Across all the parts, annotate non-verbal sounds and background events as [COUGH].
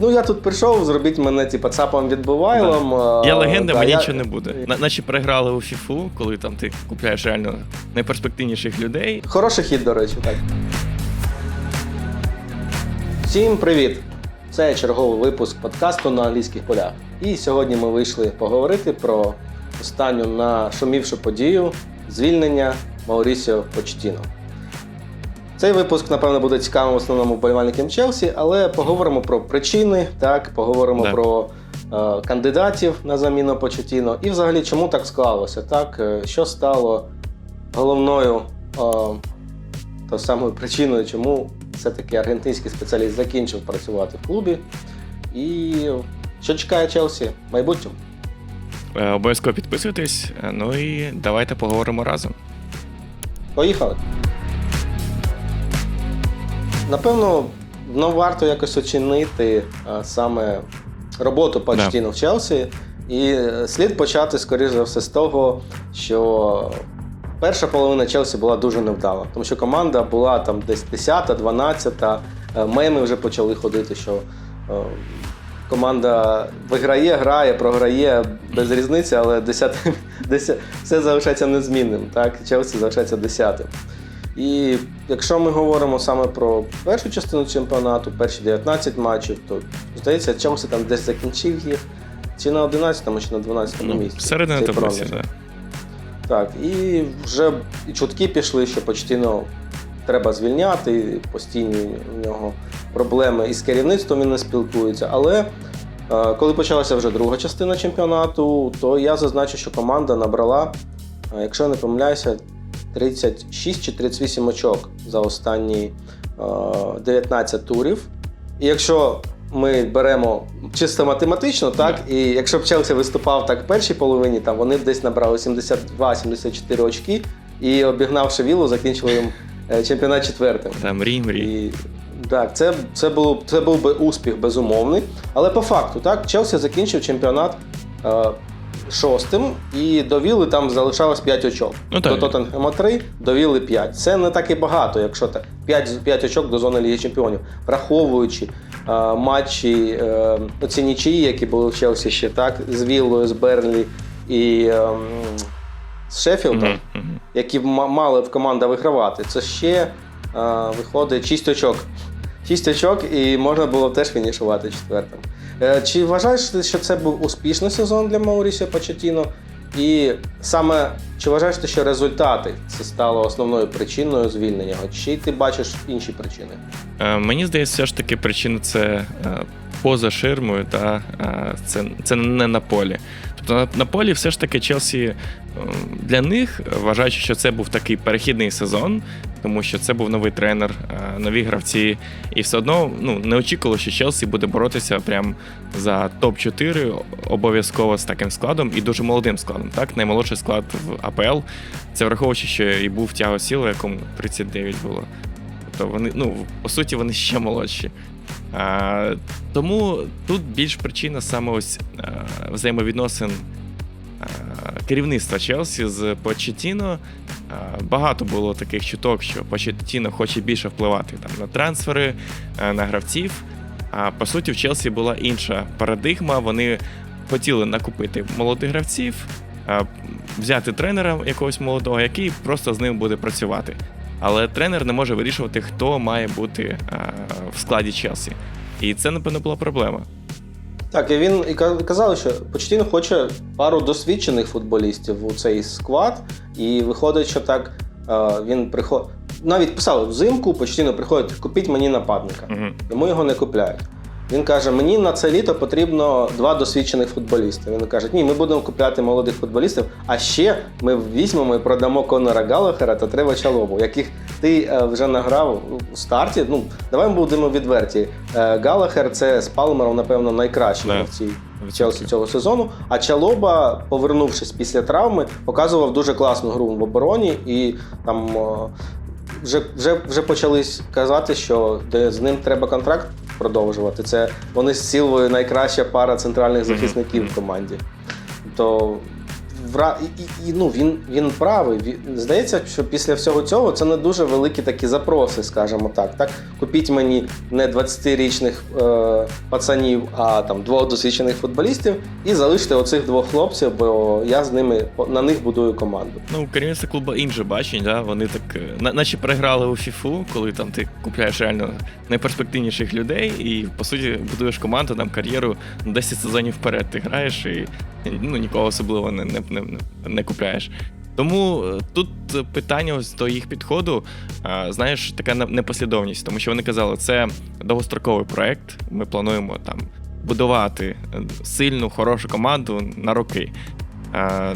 ну я тут прийшов, зробіть мене типу, цапом відбувайлом. а, Я легенда, да, мені я- нічого не буде. На- Наче переграли у фіфу, коли там ти купляєш реально найперспективніших людей. Хороший хід, до речі, так. Всім привіт! Це черговий випуск подкасту на англійських полях. І сьогодні ми вийшли поговорити про останню нашумівшу подію звільнення Маурісіо Почтіно. Цей випуск, напевно, буде цікавим в основному вболівальникам Челсі, але поговоримо про причини, так, поговоримо Да. про е, кандидатів на заміну Почетіно і взагалі чому так склалося, так, е, що стало головною е, та самою причиною, чому все-таки аргентинський спеціаліст закінчив працювати в клубі. І що чекає Челсі в майбутньому? Е, Обов'язково підписуйтесь. е, Ну і давайте поговоримо разом. Поїхали. Напевно, ну, варто якось оцінити а, саме роботу Почтіно в Челсі. І е, слід почати, скоріш за все, з того, що перша половина Челсі була дуже невдала, тому що команда була там десь 10, 12, е, меми вже почали ходити, що е, команда виграє, грає, програє без різниці, але 10, 10, [LAUGHS] все залишається незмінним. Так? Челсі залишається 10. І якщо ми говоримо саме про першу частину чемпіонату, перші 19 матчів, то здається, Челсі там десь закінчив їх чи на 11-му, чи на 12-му Ну, місці. середина таблиці, да. Так, і вже і чутки пішли, що Почтіно треба звільняти, і постійні в нього проблеми із керівництвом він не спілкується. Але е, коли почалася вже друга частина чемпіонату, то я зазначу, що команда набрала, е, якщо я не помиляюся, 36 чи 38 очок за останні е, 19 турів. І якщо ми беремо чисто математично, так, і якщо б Челсі виступав так в першій половині, там вони б десь набрали 72-74 очки і обігнавши вілу, закінчили їм е, чемпіонат четвертим. Та мрій, мрій. І так, це, це, був, це був би успіх безумовний. Але по факту, так, Челсі закінчив чемпіонат е, шостим, і до Віли там залишалось 5 очок. Ну, так. до Тоттенхема 3, до Віли 5. Це не так і багато, якщо так. 5, 5 очок до зони Ліги Чемпіонів, враховуючи е, матчі е, оці нічиї, які були в Челсі ще так, з Віллою, з Бернлі і е, з Шеффілдом Мгм, мгм. які ма- мали в команда вигравати, це ще е, виходить 6 очок. 6 очок, і можна було б теж фінішувати четвертим. Е, чи вважаєш ти, що це був успішний сезон для Маурісіо Почетіно? І саме чи вважаєш ти, що результати це стало основною причиною звільнення? Чи ти бачиш інші причини? Е, Мені здається, все ж таки причина це е, поза ширмою, та це, це не на полі. Тобто на, на полі все ж таки Челсі для них, вважаючи, що це був такий перехідний сезон, тому що це був новий тренер, е, нові гравці, і все одно ну, не очікувало, що Челсі буде боротися прям за топ-4 обов'язково з таким складом і дуже молодим складом. Так, наймолодший склад в АПЛ. Це враховуючи, що і був Тяго Сіло, якому 39 було. Тобто вони, ну, по суті, вони ще молодші. А, тому тут більш причина саме ось а, взаємовідносин а, керівництва Челсі з Почетіно. Багато було таких чуток, що Почетіно хоче більше впливати там, на трансфери, на гравців. А по суті, в Челсі була інша парадигма. Вони хотіли накупити молодих гравців, взяти тренера якогось молодого, який просто з ним буде працювати. Але тренер не може вирішувати, хто має бути в складі Челсі. І це, напевно, була проблема. Так, і він і казав, що Почтін хоче пару досвідчених футболістів у цей склад, і виходить, що так е, він приходить. Навіть писали взимку, Почтіно приходить, купіть мені нападника. Угу. Йому його не купляють. Він каже: мені на це літо потрібно два досвідчених футболісти. Він каже, ні, ми будемо купляти молодих футболістів, а ще ми візьмемо і продамо Конора Галахера та Трева Чалобу, яких ти е, вже награв у старті. Ну, давай ми будемо відверті. Е, Галахер це з Палмером, напевно, найкращий в Челсі цього сезону. А Чалоба, повернувшись після травми, показував дуже класну гру в обороні і там. е, вже, вже, вже почали казати, що де з ним треба контракт продовжувати. Це вони з цілою найкраща пара центральних захисників в команді. То вра... і, і, ну, він, він правий. Він- Здається, що після всього цього це не дуже великі такі запроси, скажімо так. так? Купіть мені не 20-річних е, пацанів, а там двох досвідчених футболістів і залиште оцих двох хлопців, бо я з ними на них будую команду. Ну, керівництво клубу інше бачить, да? вони так, е, наче переграли у фіфу, коли там ти купляєш реально найперспективніших людей і по суті будуєш команду, там кар'єру 10 сезонів вперед. Ти граєш і ну, нікого особливо не, не, не, не купляєш. Тому е, тут питання ось до їх підходу, знаєш, така непослідовність, тому що вони казали, це довгостроковий проект. Ми плануємо там будувати е, сильну, хорошу команду на роки.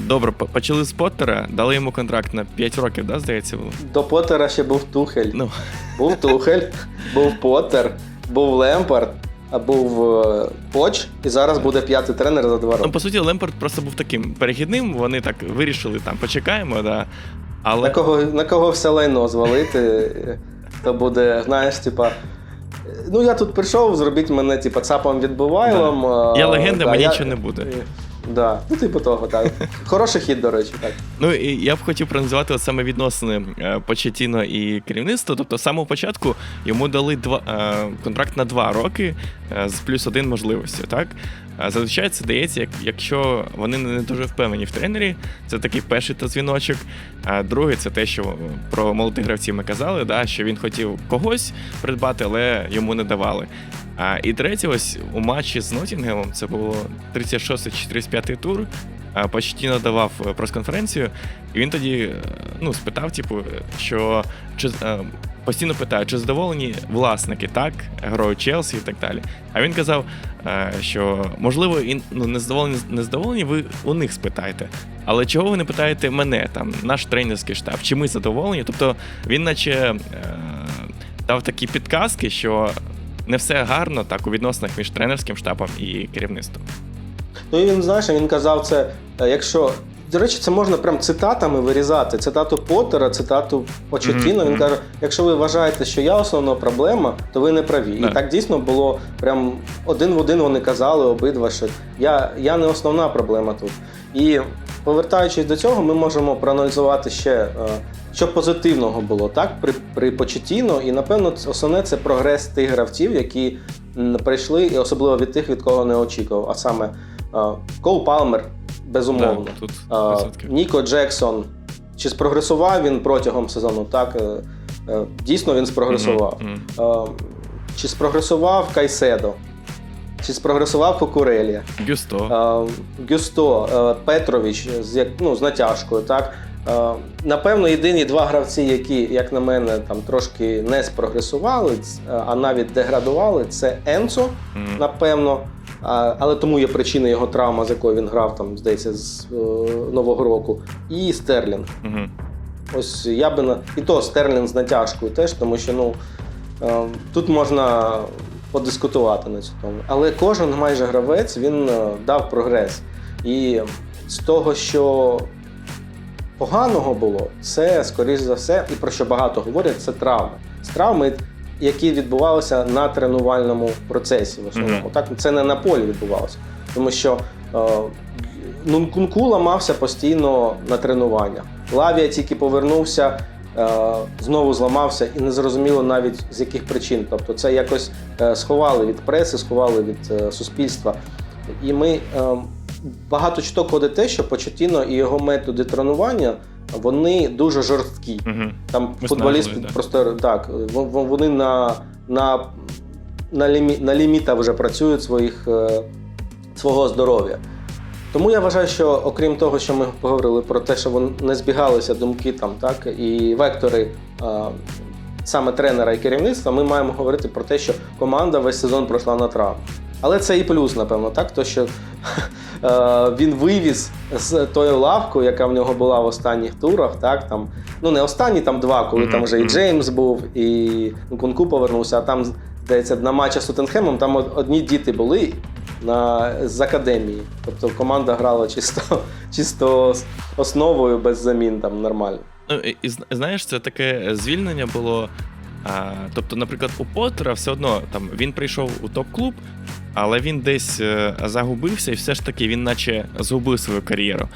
Добре, почали з Поттера, дали йому контракт на 5 років, да, здається, було? До Поттера ще був Тухель. Ну, Був Тухель, [LAUGHS] був Поттер, був Лемпард, був е, Поч, і зараз буде п'ятий тренер за два роки. ну, по суті, Лемпорт просто був таким перехідним. Вони так вирішили, там, почекаємо, да. Але На кого, на кого все лайно звалити, то буде, знаєш, типа. Ну, я тут прийшов, зробіть мене, типа, цапом відбувайлом. Да. я легенда, да, мені я- нічого не буде. Да, ну, типу того, так. Хороший хід, до речі, так. Ну і я б хотів проаналізувати от саме відносини е, Почетіно і керівництва. Тобто, з самого початку йому дали два е, контракт на два роки е, з плюс один можливості. Так зазвичай це дається, як, якщо вони не дуже впевнені в тренері. Це такий перший та дзвіночок. А другий це те, що про молодих гравців ми казали, да, що він хотів когось придбати, але йому не давали. А, і третє, ось у матчі з Ноттінгемом, це було 36 чи 35 тур. Почтіно давав е, прес-конференцію, і він тоді е, ну, спитав, типу, що чи е, постійно питає, чи задоволені власники так, грою Челсі і так далі. А він казав, е, що можливо, і ну, не задоволені, не задоволені, ви у них спитайте. Але чого ви не питаєте мене, там, наш тренерський штаб, чи ми задоволені? Тобто він, наче е, дав такі підказки, що не все гарно так у відносинах між тренерським штабом і керівництвом. Ну і він, знаєш, він казав це, е, якщо. До речі, це можна прям цитатами вирізати. Цитату Поттера, цитату Почетіно. Мгм, Він каже: якщо ви вважаєте, що я основна проблема, то ви не праві. Да. І так дійсно було прям один в один вони казали обидва, що я, я не основна проблема тут. І повертаючись до цього, ми можемо проаналізувати ще, е, що позитивного було так при, при Почетіно. І напевно, основне це прогрес тих гравців, які прийшли, і особливо від тих, від кого не очікував. А саме е, Палмер, безумовно. Да, тут А, Ніко Джексон. Чи спрогресував він протягом сезону? Так, е, е, дійсно він спрогресував. Мгм. Е, Чи спрогресував Кайседо? Чи спрогресував Кукурелія? Гюсто. Гюсто, е, Петрович з, ну, з натяжкою. Так? Напевно, єдині два гравці, які, як на мене, там трошки не спрогресували, а навіть деградували, це Енцо, Мгм. напевно. Але тому є причина його травма, з якою він грав, там, здається, з е, Нового року, і Стерлінг. Мгм. Ось я би на і то Стерлінг з натяжкою теж, тому що ну е, тут можна подискутувати на цю тему. Але кожен майже гравець він е, дав прогрес. І з того, що поганого було, це скоріш за все, і про що багато говорять, це травми. З травми, які відбувалися на тренувальному процесі. В основному Мгм. так це не на полі відбувалося, тому що. е, Нункунку ламався постійно на тренуваннях. Лавія тільки повернувся, е, знову зламався і не зрозуміло навіть з яких причин. Тобто це якось е, сховали від преси, сховали від е, суспільства. І ми е, багато чуток ходить те, що Почетіно і його методи тренування вони дуже жорсткі. Мгм. Там Виснажливі, футболісти да. просто так, вони на, на, на, лімі, на лімітах вже працюють своїх, е, свого здоров'я. Тому я вважаю, що окрім того, що ми поговорили про те, що вони не збігалися думки там, так, і вектори е, саме тренера і керівництва, ми маємо говорити про те, що команда весь сезон пройшла на травму. Але це і плюс, напевно, так, то що він вивіз з тою лавкою, яка в нього була в останніх турах, так, там, ну не останні там два, коли Мгм, там вже і. Джеймс був, і Кунку повернувся, а там, здається, на матчах з Тоттенхемом там одні діти були на, з академії. Тобто команда грала чисто, [LAUGHS] чисто основою без замін там нормально. Ну, і, і знаєш, це таке звільнення було. А, тобто, наприклад, у Поттера все одно там він прийшов у топ-клуб, але він десь е, загубився, і все ж таки він наче згубив свою кар'єру.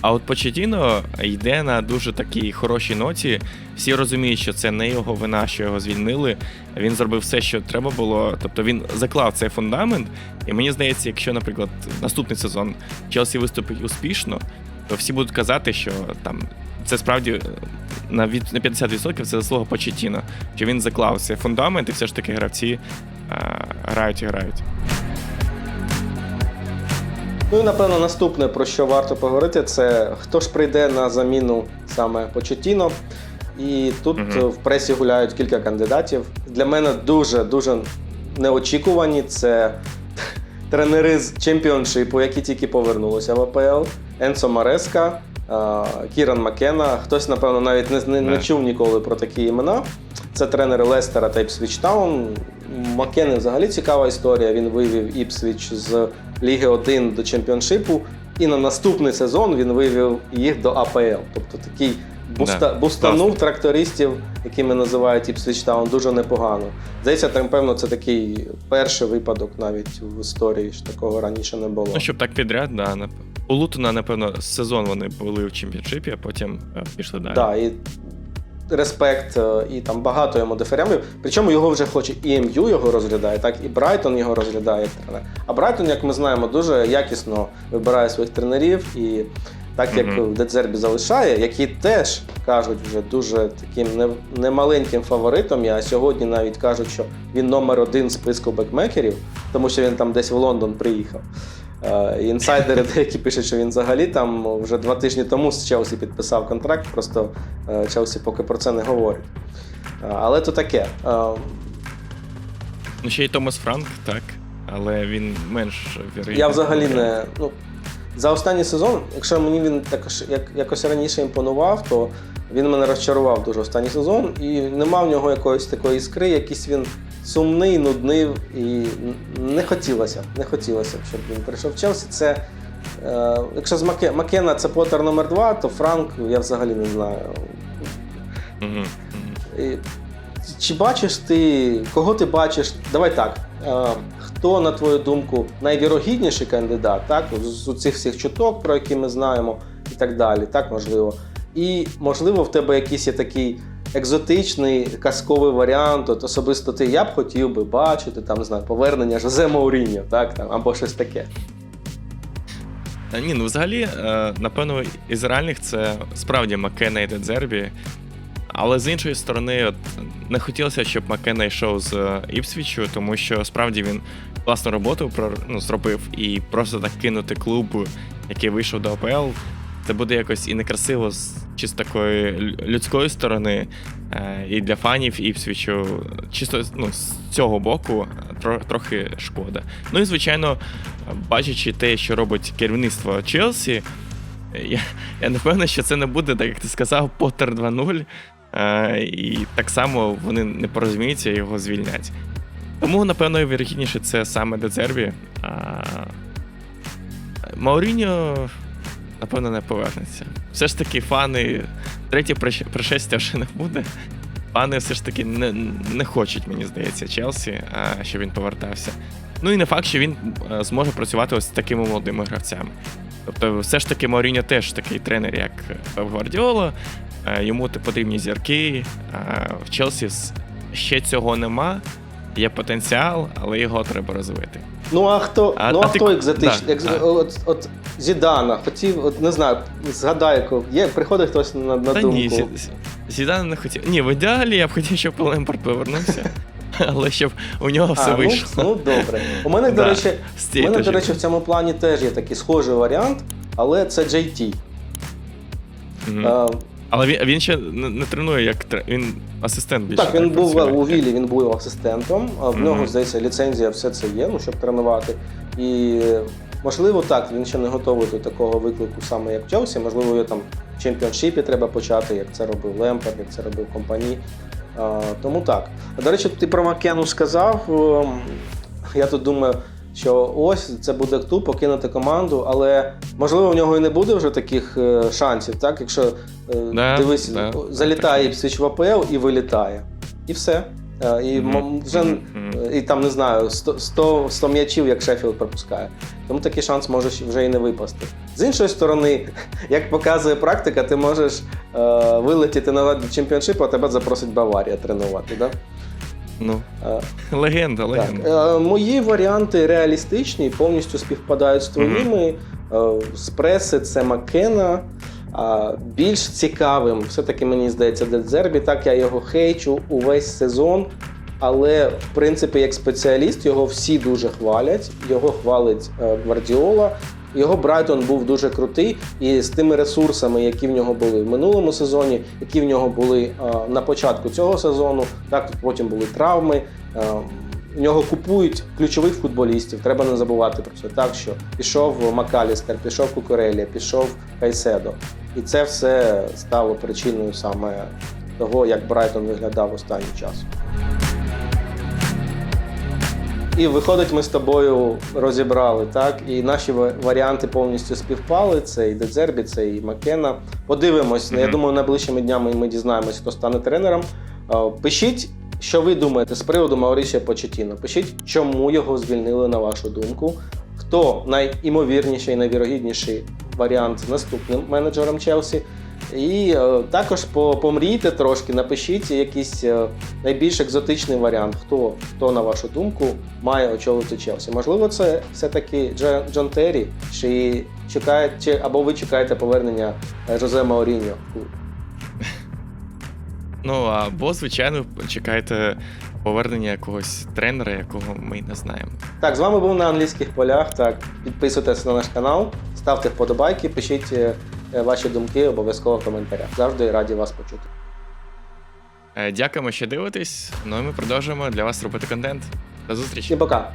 А от Почетіно йде на дуже такій хорошій ноті. Всі розуміють, що це не його вина, що його звільнили. Він зробив все, що треба було. Тобто він заклав цей фундамент. І мені здається, якщо, наприклад, наступний сезон Челсі виступить успішно, то всі будуть казати, що там це справді е, на від на 50% це заслуга Почетіно, що він заклав цей фундамент, і все ж таки гравці а, грають і грають. Ну і напевно наступне, про що варто поговорити, це хто ж прийде на заміну саме Почетіно. І тут е, в пресі гуляють кілька кандидатів. Для мене дуже дуже неочікувані. Це [LAUGHS] тренери з чемпіоншипу, які тільки повернулися в АПЛ. Енсо Мареска, е, Кіран Макена. Хтось, напевно, навіть не, не, не чув ніколи про такі імена. Це тренери Лестера та Іпсвіч Таун. Макени взагалі цікава історія. Він вивів Іпсвіч з Ліги 1 до чемпіоншипу, і на наступний сезон він вивів їх до АПЛ. Тобто такий буста, Да, бустанув класно. трактористів, якими називають Іпсвіч Таун, дуже непогано. Здається, там, певно, це такий перший випадок навіть в історії, що такого раніше не було. Ну, щоб так підряд, да. У Лутона, напевно, сезон вони були в чемпіоншипі, а потім е, пішли далі. Да, і респект, е, і там багато йому диферямів. Причому його вже хоче і МЮ його розглядає, так і Брайтон його розглядає як тренер. А Брайтон, як ми знаємо, дуже якісно вибирає своїх тренерів. І так як Мгм. Дедзербі залишає, які теж кажуть вже дуже таким не- немаленьким фаворитом. Я сьогодні навіть кажуть, що він номер один в списку бекмекерів, тому що він там десь в Лондон приїхав. Е, Інсайдери [LAUGHS] деякі пишуть, що він взагалі там вже два тижні тому з Челсі підписав контракт, просто е, Челсі поки про це не говорить. Е, Але то таке. Ну, ще й Томас Франк, так. Але він менш вірогідний. Я взагалі не. Ну, за останній сезон, якщо мені він також як, якось раніше імпонував, то він мене розчарував дуже останній сезон, і нема в нього якоїсь такої іскри, якийсь він сумний, нудний, і не хотілося, не хотілося, б, щоб він прийшов в Челсі. Це, е, якщо з Маке, Макена це Поттер номер 2 то Франк я взагалі не знаю. І Чи бачиш ти, кого ти бачиш? Давай так. е, Хто, на твою думку, найвірогідніший кандидат, так? З цих всіх чуток, про які ми знаємо, і так далі, так можливо. І можливо, в тебе якийсь є такий екзотичний казковий варіант. От особисто ти я б хотів би бачити там, не знаю, повернення Жозе Мауріньо, так там, або щось таке. Та ні, ну взагалі, е, напевно, із реальних це справді Маккена і Дедзербі. Але з іншої сторони, от не хотілося, щоб Маккена йшов з е, Іпсвічу, тому що справді він класну роботу ну, зробив, і просто так кинути клуб, який вийшов до АПЛ, це буде якось і некрасиво з чисто такої людської сторони, е, і для фанів Іпсвічу. Чисто ну, з цього боку тро, трохи шкода. Ну і звичайно, бачачи те, що робить керівництво Челсі, я, я не впевнений, що це не буде, так як ти сказав, Поттер 2.0. Е, і так само вони не порозуміються і його звільнять. Тому, напевно, вірогідніше це саме Дезербі. А Мауріньо, напевно, не повернеться. Все ж таки, фани, третє пришестя вже не буде. Фани все ж таки не, не хочуть, мені здається, Челсі, а, щоб він повертався. Ну і не факт, що він зможе працювати ось з такими молодими гравцями. Тобто, все ж таки, Мауріньо теж такий тренер, як Пеп Гвардіола. Йому потрібні зірки. В Челсі ще цього нема. Є потенціал, але його треба розвити. Ну а хто, А- ну, а а хто к- екзотичний? да, Екз... а. От, от Зідана, хотів, от не знаю, згадай, є, приходить хтось на, на Та думку. ні, Зі- Зі- Зідана не хотів. Ні, в ідеалі я б хотів, щоб Лемпорт повернувся, [LAUGHS] але щоб у нього все а, ну, вийшло. ну добре. У мене, до Да, речі, з у цієї мене, до точки. речі, в цьому плані теж є такий схожий варіант, але це JT. Мгм. Е, Але він, він ще не, не тренує як тре- він асистент більше. так, він був працює. у Вілі, він був асистентом, а в Мгм. нього, здається, ліцензія, все це є, ну, щоб тренувати. І можливо, так, він ще не готовий до такого виклику саме як Челсі. Можливо, його там в чемпіоншипі треба почати, як це робив Лемпард, як це робив компанії. Тому так. До речі, ти про Макену сказав. Я тут думаю, що ось це буде клуб покинути команду, але можливо в нього і не буде вже таких е, шансів, так? Якщо е, Да, дивись, да, залітає так. Іпсвіч в АПЛ і вилітає. І все. Е, І вже мгм. і там не знаю, 100, 100, 100 м'ячів, як Шеффілд пропускає. тому такий шанс може вже і не випасти. З іншої сторони, [LAUGHS] як показує практика, ти можеш е, вилетіти на до чемпіоншипу, а тебе запросить Баварія тренувати. Да? Ну, Е, легенда, так. легенда. Е, мої варіанти реалістичні, повністю співпадають з твоїми. Е, з преси це Маккена. Більш цікавим, все-таки мені здається, Дедзербі. Так я його хейчу увесь сезон. Але в принципі, як спеціаліст, його всі дуже хвалять. Його хвалить е, Гвардіола. Його Брайтон був дуже крутий, і з тими ресурсами, які в нього були в минулому сезоні, які в нього були е, на початку цього сезону, так потім були травми. В нього купують ключових футболістів. Треба не забувати про це. Так що пішов Макалістер, пішов Кукурелія, пішов Кайседо. І це все стало причиною саме того, як Брайтон виглядав останнім часом. І виходить, ми з тобою розібрали, так? І наші варіанти повністю співпали. Це і Дедзербі, це і Макена. Подивимось. Я думаю, найближчими днями ми дізнаємось, хто стане тренером. Е, Пишіть, що ви думаєте з приводу Маурішія Почетіно. Пишіть, чому його звільнили на вашу думку. Хто найімовірніший і найвірогідніший варіант з наступним менеджером Челсі. І е, також помрійте трошки, напишіть якийсь е, найбільш екзотичний варіант, хто, хто, на вашу думку, має очолити Челсі. Можливо, це все-таки Джон, Джон Террі, чи чекає, чи, або ви чекаєте повернення е, Жозе Мауріньо. в клуб. Ну або, звичайно, чекайте повернення якогось тренера, якого ми не знаємо. Так, з вами був на англійських полях. Так, підписуйтесь на наш канал, ставте вподобайки, пишіть е, ваші думки обов'язково в коментарях. Завжди раді вас почути. Е, Дякуємо, що дивитесь. Ну і ми продовжуємо для вас робити контент. До зустрічі! І пока.